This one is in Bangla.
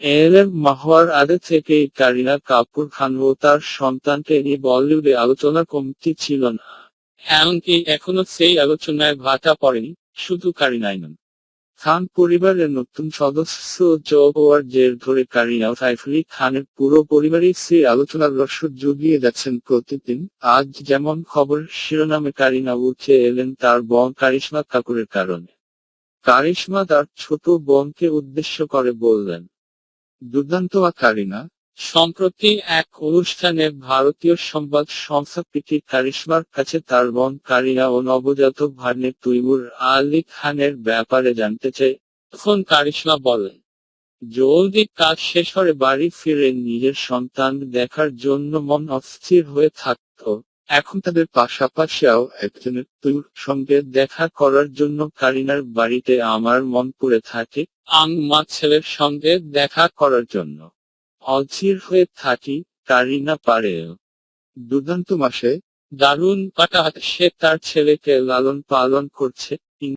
এর মাহওয়ার আগে থেকেই কারিনা কাপুর খান ও তার সন্তানকে নিয়ে বলিউডে আলোচনা কমতি ছিল না। এমনকি এখনও সেই আলোচনায় ভাটা পড়েনি, শুধু কারিনাই নন। খান পরিবারের নতুন সদস্য যোগ জের ধরে কারিনা ও সাইফ আলী খানের পুরো পরিবারই সেই আলোচনার রসদ জুগিয়ে যাচ্ছেন প্রতিদিন। আজ যেমন খবর, শিরোনামে কারিনা উঠে এলেন তার বোন কারিশমা কাপুরের কারণে। কারিশমা তার ছোট বোনকে উদ্দেশ্য করে বললেন দুর্দান্ত কারিনা সম্প্রতি এক অনুষ্ঠানে ভারতীয় সংবাদ সংস্থা পিটি কারিশমার কাছে তার বোন কারিনা ও নবজাতক ভাগ্নে তৈমুর আলী খানের ব্যাপারে জানতে চাই। তখন কারিশমা বলেন, জলদি কাজ শেষ করে বাড়ি ফিরে নিজের সন্তান দেখার জন্য মন অস্থির হয়ে থাকত। এখন তাদের পাশাপাশিও একজনের তুর সঙ্গে দেখা করার জন্য কারিনার বাড়িতে আমার মন পড়ে থাকে আং মা ছেলের সঙ্গে দেখা করার জন্য। অধীর হয়ে থাকি, কারিনা পারেও দুর্দান্ত মাসে দারুণ কাটা সে তার ছেলেকে লালন পালন করছে।